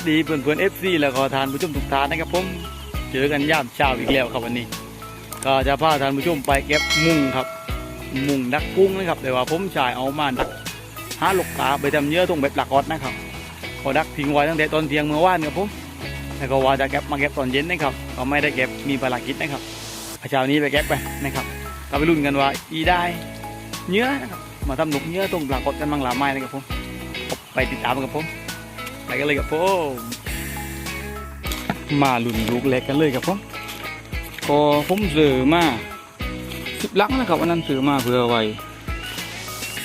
สดีเพื่อนเพื่อนเอฟซีแล้วก็ทานผู้ชมทุกท่านนะครับผมเจอกันย่ามเช้าอีกแล้วครับวันนี้ ก็จะพาทานผู้ชมไปเก็บมุงครับ มุงดักกุ้งนะครับแต่ว่าผมชายเอามาดักหาลูกปลาไปทำเยื่อตรงแบบหลักออดนะครับก็ดักทิ้งไว้ตั้งแต่ตอนเที่ยงเมื่อวานครับผมแล้วก็ว่าจะเก็บมาเก็บตอนเย็นนะครับก็ไม่ได้เก็บมีภารกิจนะครับเช้านี้ไปเก็บไปนะครับก็ไปลุ้นกันว่าอีได้เนื้อนะครับมาทำหนุกเนื้อตรงหลักออดกันบางหลาไม้นะครับผมไปติดตามกันครับผม ไปกันเลยครับผมมาลุ่นลูกเล็กกันเลยครับผมก็ผมซื้อมาสิบลักนะครับวันนั้นซื้อมาเพื่อไว้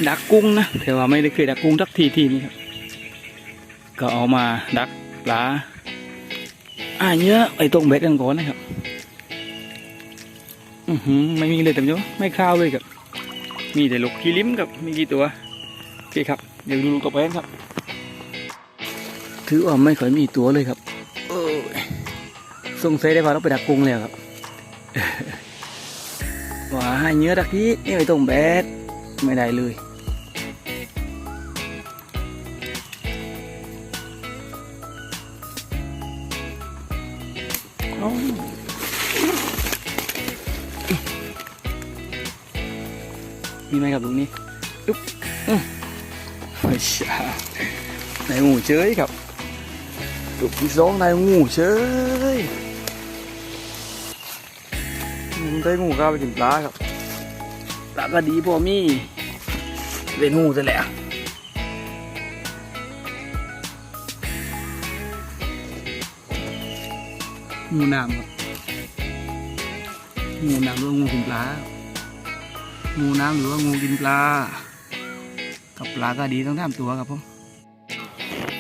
ดักกุ้งนะแต่ว่าไม่ได้เคยดักกุ้งทักทีทีนี้ครับก็เอามาดักปลาอ่าเยอะไอ้ตรงเบ็ดกันก่อนนะครับอือหือไม่มีเลยแต่เดียวไม่ข้าวเลยครับมีแต่ลูกขี้ลิ้มกับมีกี่ตัวโอเคครับเดี๋ยวดูลูกกระแพงครับ ถือว่าไม่ค่อยมีตัวเลยครับเออสงสัยได้ว่าเราไปดักกุ้งแล้วครับว่าให้เนื้อดักที่นี่ไม่ต้องแบดไม่ได้เลยเอ้ามีไหมครับลูกนี้อึ๊บอื้อไม่ใช่ในงูเฉยครับ ลูกที่สองได้งูเฉยได้งูก้าไปถึงปลาครับปลาก็ดีพอมีเป็นงูซะแล้วงูน้ำครับงูน้ำหรือว่างูกินปลางูน้ำหรือว่างูกินปลา กับปลาก็ดีต้องทำตัวครับผม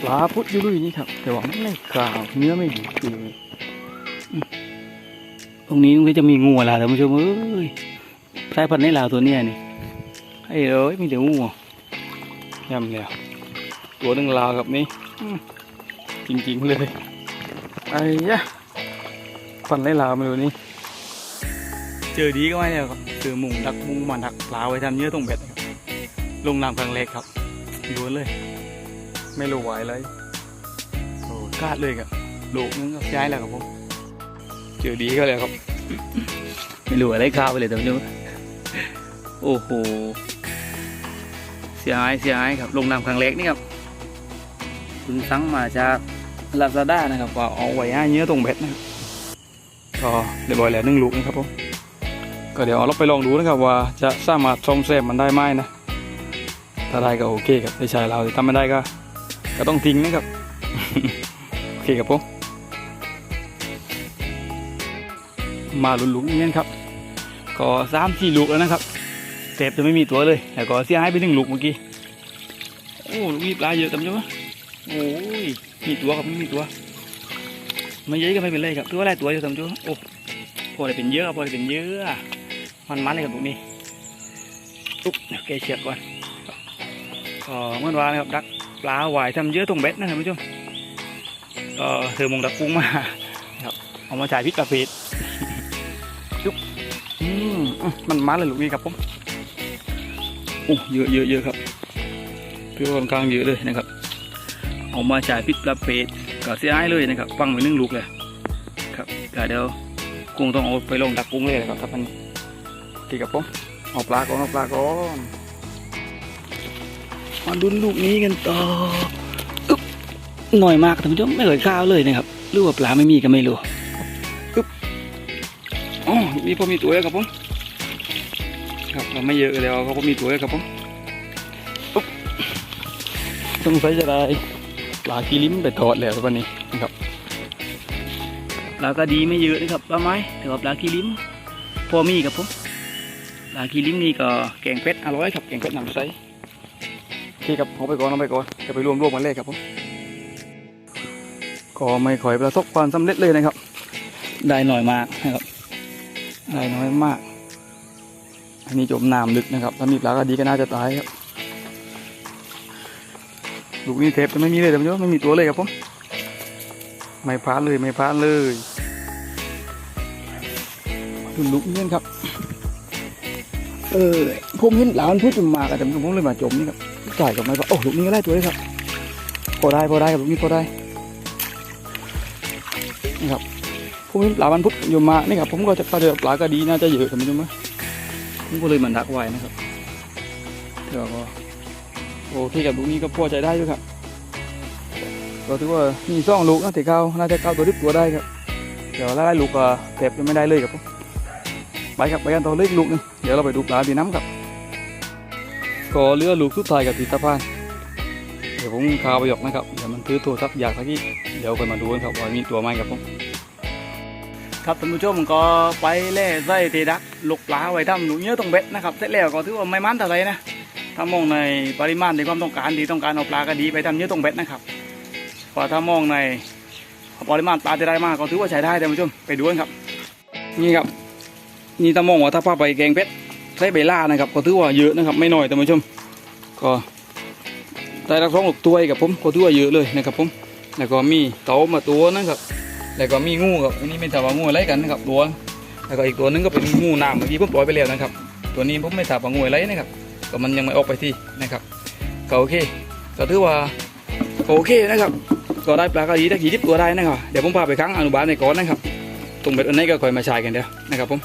ปลาพุดอยู่ลุยนี่ครับ แต่ว่าไม่ขาวเนื้อไม่ดีเลยตรงนี้มันจะมีงูอะไรท่านผู้ชมเอ้ยสายพันธุ์ในลาวตัวเนี้ยนี่ไอ้เอ้ยมีแต่งูยำแล้วตัวหนึ่งลาวกับนี่จริงๆเลยไอ้ยะพันธุ์ในลาวม่รู้นี่เจอดีก็ไม่แล้วครับเจอมุงดักมุงมาดักปลาไว้ทำเนื้อตรงเบ็ดครับลงน้ำครั้งแรกครับดูเลย ไม่รู้ไหวเลยโอ้กาดเลยครับลูกนึงก็ย้ายแล้วครับผมเจอดีก็แล้วครับ ไม่รู้อะไรข้าวไปเลยแต่ไม่รู้โอ้โห เสียหายเสียหายครับ ลงน้ำครั้งเล็กนี่ครับเพิ่งสั่งมาจากลาซาด้านะครับว่าเอาไว้ให้เนื้อตรงเบ็ดนะครับก็เรียบร้อยแล้วนึ่งลูกนะครับผมก็เดี๋ยวเราไปลองดูนะครับว่าจะสามารถชมเซฟมันได้ไหมนะ ถ้าได้ก็โอเคครับไม่ใช่เราถ้าไม่ได้ก็ ก็ต้องทิ้งนะครับ โอเคครับผมมาลุนลูกนี้ครับ ก็สามสี่ลูกแล้วนะครับเทปจะไม่มีตัวเลยแต่ก็เสียหายไปหนึ่งลูกเมื่อกี้ โอ้ลูกนี้ปลาเยอะจังเลยวะโอ้ย มีตัวครับไม่มีตัว ไม่เยอะก็ไม่เป็นไรครับคือว่าไรตัวอยู่ทำจ้โอ้พอได้เป็นเยอะพอได้เป็นเยอะมันมันเลยครับลูกนี้อุ๊บเดี๋ยวแกเชือกก่อนก็เมื่อวานนะครับดัก ปลาหวายทำเยอะตรงเบ็ดนะท่านผู้ชมก็เธอมงดักกุ้งมาครับเอามาจ่ายพิษกระปิดจุ๊บอืมมันมาเลยลูกนี้ครับผมโอ้เยอะเยอะเยอะครับคือค่อนข้างเยอะเลยนะครับ เอามาจ่ายพิษกระปิดก็เสียหายเลยนะครับฟังไปนึ่งลูกเลยครับก็เดี๋ยวกุ้งต้องเอาไปลงดักกุ้งเลยนะครับครับอันนี้โอเคครับผมเอาปลาก่อนเอาปลาก่อน มาดุนลูกนี้กันต่ออึ๊บหน่อยมากท่านผู้ชมไม่เคยข้าวเลยนะครับหรือว่าปลาไม่มีก็ไม่รู้อึ๊บอ๋อมีพอมีตัวแล้วครับผมครับเราไม่เยอะแล้วเขาก็มีตัวแล้วครับผมอุ๊บสงสัยจะได้ปลากีลิ้มไปทอดแล้ววันนี้นะครับปลาก็ดีไม่เยอะนะครับปลาไม้แต่ว่าปลากีลิ้มพอมีครับผมปลากีลิ้มนี่ก็แกงเป็ดอร่อยครับแกงเป็ดน้ำใส คครับเอาไปก่อนเอาไปก่อนจะไปรวมรวมกันเลยครับผมก็ไม่ค่อยประสบความสำเร็จเลยนะครับ ได้หน่อยมากนะครับ ได้น้อยมาก อันนี้จมน้ำลึกนะครับ ถ้ามีปลาก็ดีก็น่าจะตายครับลูกนี้เทปจะไม่มีเลยแต่ไม่ไม่มีตัวเลยครับผมไม่พลาดเลยไม่พลาดเลยดูลูกนี้ครับ เออผมเห็นหลานพูดมากันแต่ผมเลยมาจมนี่ครับจ่ายกับไม้ปลาโอ้ลูกนี้ก็ได้ตัวเลยครับพอได้พอได้ครับลูกนี้พอได้นะครับผมเห็นปลามันพุทธอยู่มานี่ครับผมก็จะปลาเดือปลากระดีน่าจะเยอะท่านผู้ชมนะผมก็เลยมันดักไว้นะครับเดี๋ยวก็โอเคกับลูกนี้ก็พอใจได้ด้วยครับก็ถือว่ามีซ่องลูกนะแต่เก้าน่าจะเก้าตัวริบตัวได้ครับเดี๋ยวไล่ลูกก็แทบจะไม่ได้เลยครับผม ไปครับไปกันต่อเลยอีกลูกหนึงเดี๋ยวเราไปดูปลาดีน้ำครับก็เรือลูกสุดท้ายกับตีตะพานเดี๋ยวผมคาไปหยอกนะครับเดี๋ยวมันถือโทรศัพท์อยากสักทีเดี๋ยวไปมาดูกันครับว่ามีตัวไหมครับผมครับท่านผู้ชมก็ไปเล่ไส้เทดักลูกปลาไว้ทำหนูเนื้อตรงเบ็ดนะครับเสร็จแล้วก็ถือว่าไม่มันเท่าไหรนะถ้ามองในปริมาณในความต้องการที่ต้องการเอาปลากระดีไปทำเนื้อตรงเบ็ดนะครับพอถ้ามองในปริมาณปลาจะได้มากก็ถือว่าใช้ได้ท่านผู้ชมไปดูกันครับ นี่ครับ นี่ถ้ามองว่าถ้าพาไปแกงเป็ดใช้ใบล่านะครับ ก็ถือว่าเยอะนะครับ ไม่น้อยท่านผู้ชม ก็ได้รักท้องหกตัวกับผมก็ถือว่าเยอะเลยนะครับผม แล้วก็มีเต่ามาตัวนะครับ แล้วก็มีงูครับอันนี้ไม่ทราบว่างูอะไรกันนะครับตัวแล้วก็อีกตัวนึงก็เป็นงูน้ำเมื่อกี้ผมปล่อยไปแล้วนะครับ ตัวนี้ผมไม่ทราบว่างูอะไรนะครับก็มันยังไม่ออกไปที่นะครับก็โอเคก็ถือว่าโอเคนะครับ ก็ได้ปลากระดีได้กี่ทิปตัวได้นะครับ เดี๋ยวผมพาไปครั้งอนุบาลในก่อนนะครับ ตรงเบ็ดอันนี้ก็คอยมาชายกันเดี๋ยวนะครับผม